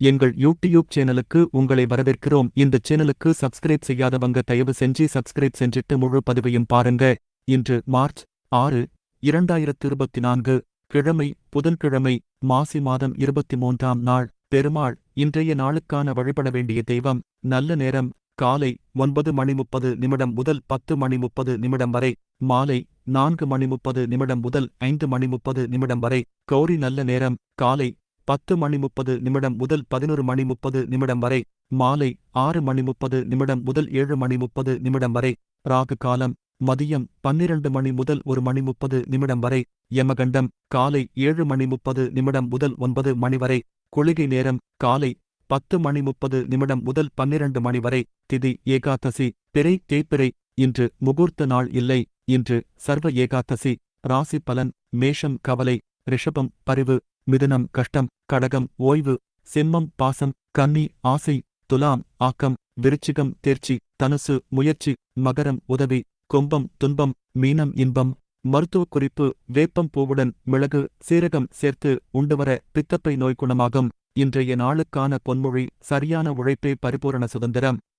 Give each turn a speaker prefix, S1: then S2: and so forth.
S1: எங்கள் யூடியூப் சேனலுக்கு உங்களை வரவேற்கிறோம். இந்த சேனலுக்கு சப்ஸ்கிரைப் செய்யாதவங்க தயவு செஞ்சு சப்ஸ்கிரைப் செஞ்சிட்டு முழு பதிவையும் பாருங்க. இன்று மார்ச் ஆறு இரண்டாயிரத்து இருபத்தி நான்கு கிழமை புதன்கிழமை மாசி மாதம் இருபத்தி மூன்றாம் நாள் பெருமாள் இன்றைய நாளுக்கான வழிபட வேண்டிய தெய்வம் நல்ல நேரம் காலை ஒன்பது மணி முப்பது நிமிடம் முதல் பத்து மணி முப்பது நிமிடம் வரை மாலை நான்கு மணி முப்பது நிமிடம் முதல் ஐந்து மணி முப்பது நிமிடம் வரை கௌரி நல்ல நேரம் காலை பத்து மணி முப்பது நிமிடம் முதல் பதினொரு மணி முப்பது நிமிடம் வரை மாலை ஆறு மணி முப்பது நிமிடம் முதல் ஏழு மணி முப்பது நிமிடம் வரை ராகு காலம் மதியம் பன்னிரண்டு மணி முதல் ஒரு மணி முப்பது நிமிடம் வரை யமகண்டம் காலை ஏழு மணி முப்பது நிமிடம் முதல் ஒன்பது மணி வரை குளிகை நேரம் காலை பத்து மணி முப்பது நிமிடம் முதல் பன்னிரண்டு மணி வரை திதி ஏகாதசி திரை தேய்பிறை இன்று முகூர்த்த நாள் இல்லை இன்று சர்வ ஏகாதசி ராசி பலன் மேஷம் கவலை ரிஷபம் பரிவு மிதுனம் கஷ்டம் கடகம் ஓய்வு சிம்மம் பாசம் கன்னி ஆசை துலாம் ஆக்கம் விருச்சிகம் தேர்ச்சி தனுசு முயற்சி மகரம் உதவி கும்பம் துன்பம் மீனம் இன்பம் மருத்துவக் குறிப்பு வேப்பம் பூவுடன் மிளகு சீரகம் சேர்த்து உண்டுவர பித்தப்பை நோய் குணமாகும் இன்றைய நாளுக்கான பொன்மொழி சரியான உழைப்பே பரிபூரண சுதந்திரம்.